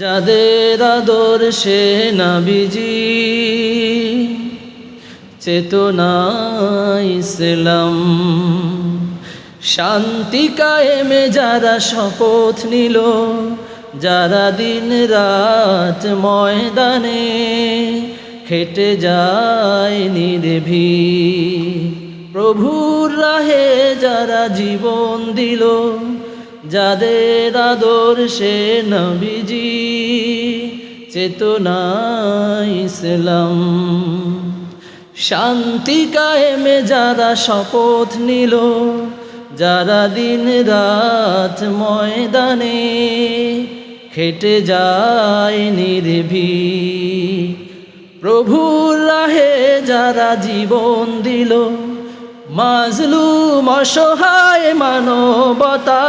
যাদের আদর্শে নাবিজি। চেতনা ইসলাম শান্তি কায়েমে যারা শপথ নিল, যারা দিন রাত ময়দানে খেটে যায় নির্ভী প্রভুর রাহে যারা জীবন দিল যাদের আদর্শে নবীজি চেতনা ইসলাম। শান্তি কায়েমে যারা শপথ নিল, যারা দিন রাত ময়দানে খেটে যায় নির্ভী প্রভুর রাহে যারা জীবন দিল, মাজলুম অসহায়